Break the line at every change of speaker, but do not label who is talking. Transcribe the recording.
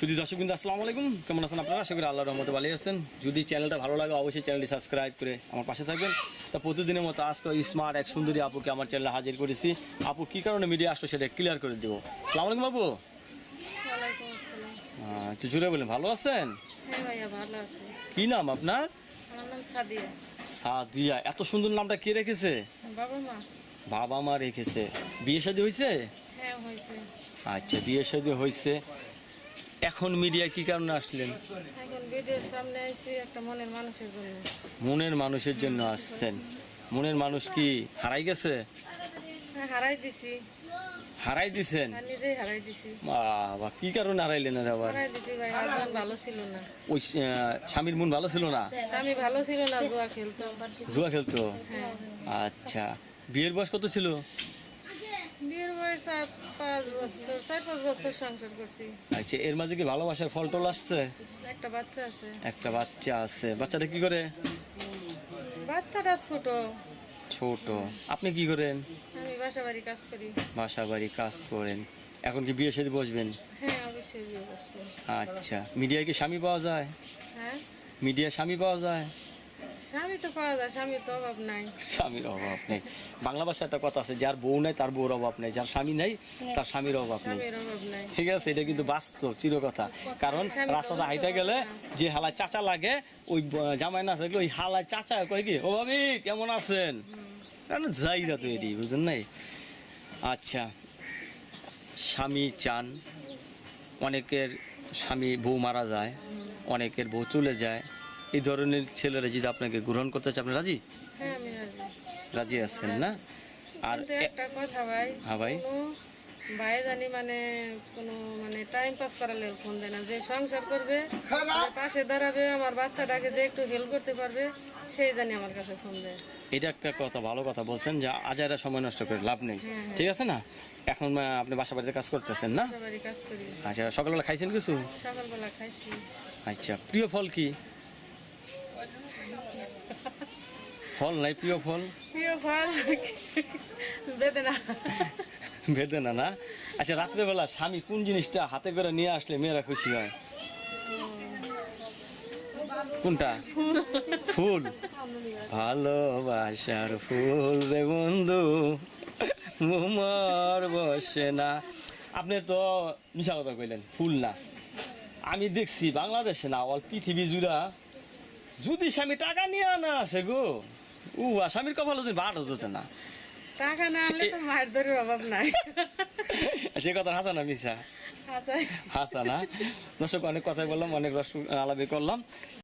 শুধু দর্শক বিন্দু আসসালামু আলাইকুম। কেমন আছেন আপনারা? আশা করি আল্লাহর রহমতে ভালো আছেন। যদি চ্যানেলটা ভালো লাগে অবশ্যই চ্যানেলটি সাবস্ক্রাইব করে আমার পাশে থাকবেন। তা প্রতিদিনের মতো আজকে স্মার্ট এক সুন্দরী আপুকে আমার চ্যানেলে হাজির করেছি। আপু কি কারণে মিডিয়া আসলো সেটা ক্লিয়ার করে দেবো। সালাম আলাইকুম আপু।
আসসালাম।
একটু জুড়ে বলেন ভালো আছেন?
হ্যাঁ
কি নাম আপনার?
সাদিয়া।
এত সুন্দর নামটা কে রেখেছে?
বাবা মা।
রেখেছে। বিয়ে শাদী
হ্যাঁ হয়েছে।
আচ্ছা বিয়ে শাদী হয়েছে। এখন মিডিয়া কি কারণে আসলেন?
মনের মানুষের জন্য।
আসছেন। মনের মানুষ কি হারাই গেছে?
হ্যাঁ হারাই দিছি।
হারাই দিছেন? বাবা কি কারণে হারাইলেন আবার?
ভালো ছিল না।
ওই স্বামীর মন ভালো ছিল না?
ভালো ছিল না জুয়া খেলতো।
জুয়া খেলতো?
হ্যাঁ।
আচ্ছা। বিয়ের বয়স কত ছিল?
বিয়ের বয়স চার পাঁচ বছর চার পাঁচ বছর সংসার করছি।
আচ্ছা এর মাঝে কি ভালোবাসার ফল টল আসছে?
একটা বাচ্চা আছে।
একটা বাচ্চা আছে। বাচ্চাটা কি করে?
বাচ্চাটা ছোট।
ছোট। আপনি কি করেন?
আমি বাসা বাড়ি কাজ করি।
বাসা বাড়ি কাজ করেন। এখন কি বিয়ে সাথে বসবেন?
হ্যাঁ অবশ্যই বিয়ে বসবো।
আচ্ছা। মিডিয়ায় কি স্বামী পাওয়া যায়?
হ্যাঁ।
মিডিয়া স্বামী পাওয়া যায়?
স্বামী তো পাওয়া যায় স্বামীর তো অভাব নাই।
স্বামীর অভাব নেই। বাংলা ভাষায় একটা কথা আছে যার বউ নাই তার বউর অভাব নেই যার স্বামী নেই তার স্বামীর অভাব নেই। ঠিক আছে এটা কিন্তু বাস্তব চিরকথা। কারণ রাস্তাতে হাইটা গেলে যে হালায় চাচা লাগে ওই জামাই না থাকলে ওই হালায় চাচা কয় কি ও ভাবি কেমন আছেন? কারণ তো এটি বুঝলেন নাই? আচ্ছা স্বামী চান অনেকের স্বামী বউ মারা যায় অনেকের বউ চলে যায় এই ধরনের ছেলেরা যদি আপনাকে গ্রহণ করতে চায় আপনি রাজি?
হ্যাঁ আমি রাজি।
রাজি আছেন না? আর
একটা কথা ভাই
হ্যাঁ ভাই।
ভাই জানি মানে কোনো মানে টাইম পাস করালে ফোন দেয় না। যে সংসার করবে পাশে দাঁড়াবে আমার বাচ্চাটাকে যে একটু হেল্প করতে পারবে সেই জানি আমার কাছে ফোন দেয়।
এটা একটা কথা ভালো কথা বলছেন যে আজারা সময় নষ্ট করে লাভ নেই। ঠিক আছে না? এখন আপনি বাসা বাড়িতে কাজ করতেছেন না?
বাসা বাড়ি কাজ করি।
আচ্ছা সকালবেলা খাইছেন কিছু?
সকালবেলা খাইছি।
আচ্ছা প্রিয় ফল কি? ফল নাই প্রিয় ফল?
প্রিয় ফল? বেদনা।
বেদনা না? আচ্ছা রাত্রেবেলা স্বামী কোন জিনিসটা হাতে করে নিয়ে আসলে মেয়েরা খুশি হয়? কোনটা? ফুল। ভালোবাসার ফুল রে বন্ধু মোমর বসে না। আপনি তো মিশা কথা কইলেন ফুল না। আমি দেখছি বাংলাদেশে না অল পৃথিবী জুড়া যদি স্বামী টাকা নিয়ে না আসে গো। উ স্বামীর কপাল যদি বাড় হতে না।
টাকা না আনলে তো মার ধরে অভাব নাই।
সে কথা হাসা না মিশা হাসা না দর্শক অনেক কথাই বললাম অনেক রস আলাপি করলাম।